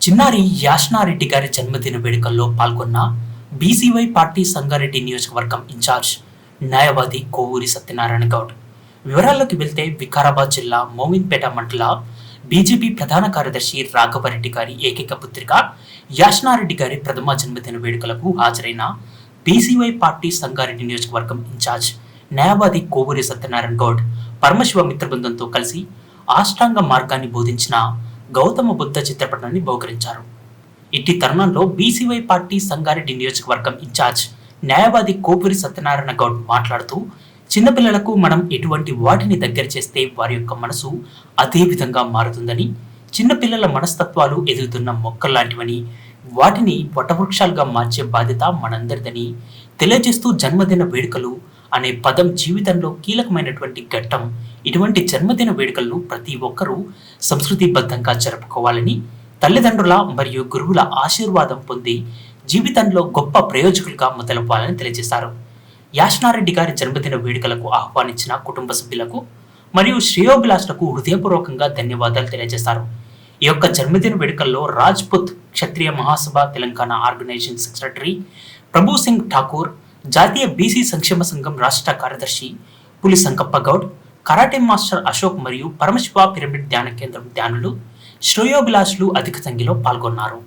చిన్నారి యాష్నారెడ్డి గారి జన్మదిన వేడుకల్లో పాల్గొన్న బీసీవై పార్టీ సంగారెడ్డి నియోజకవర్గం ఇన్ఛార్జ్ న్యాయవాది కోవూరి సత్యనారాయణ గౌడ్. వివరాల్లోకి వెళ్తే వికారాబాద్ జిల్లా మోమిన్పేట మండల బీజేపీ ప్రధాన కార్యదర్శి రాఘవరెడ్డి గారి ఏకైక పుత్రిక యాష్నారెడ్డి గారి ప్రథమ జన్మదిన వేడుకలకు హాజరైన బీసీవై పార్టీ సంగారెడ్డి నియోజకవర్గం ఇన్ఛార్జ్ న్యాయవాది కోవూరి సత్యనారాయణ గౌడ్ పరమశివ మిత్ర బృందంతో కలిసి ఆష్టాంగ మార్గాన్ని బోధించిన గౌతమ బుద్ధ చిత్రపటాన్ని బహుకరించారు. ఇట్టి తరుణంలో బీసీవై పార్టీ సంగారెడ్డి నియోజకవర్గం ఇన్ఛార్జ్ న్యాయవాది కోపూరి సత్యనారాయణ గౌడ్ మాట్లాడుతూ చిన్నపిల్లలకు మనం ఎటువంటి వాటిని దగ్గర చేస్తే వారి యొక్క మనసు అదే విధంగా మారుతుందని చిన్నపిల్లల మనస్తత్వాలు ఎదుగుతున్న మొక్కల్లాంటివని వాటిని వటవృక్షాలుగా మార్చే బాధ్యత మనందరిదని తెలియజేస్తూ జన్మదిన వేడుకలు అనే పదం జీవితంలో కీలకమైనటువంటి ఘట్టం. ఇటువంటి జన్మదిన వేడుకలను ప్రతి ఒక్కరూ సంస్కృతిబద్ధంగా జరుపుకోవాలని తల్లిదండ్రుల మరియు గురువుల ఆశీర్వాదం పొంది జీవితంలో గొప్ప ప్రయోజకులుగా మొదలవ్వాలని తెలియజేశారు. యాష్నారెడ్డి గారి జన్మదిన వేడుకలకు ఆహ్వానించిన కుటుంబ సభ్యులకు మరియు శ్రేయోభిలాషులకు హృదయపూర్వకంగా ధన్యవాదాలు తెలియజేశారు. ఈ యొక్క జన్మదిన వేడుకల్లో రాజ్పుత్ క్షత్రియ మహాసభ తెలంగాణ ఆర్గనైజేషన్ సెక్రటరీ ప్రభు సింగ్ ఠాకూర్ జాతీయ బీసీ సంక్షేమ సంఘం రాష్ట్ర కార్యదర్శి పులి సంకప్ప గౌడ్ కరాటే మాస్టర్ అశోక్ మరియు పరమశివ పిరమిడ్ ధ్యాన కేంద్రం ధ్యానులు శ్రేయోభిలాషులు అధిక సంఖ్యలో పాల్గొన్నారు.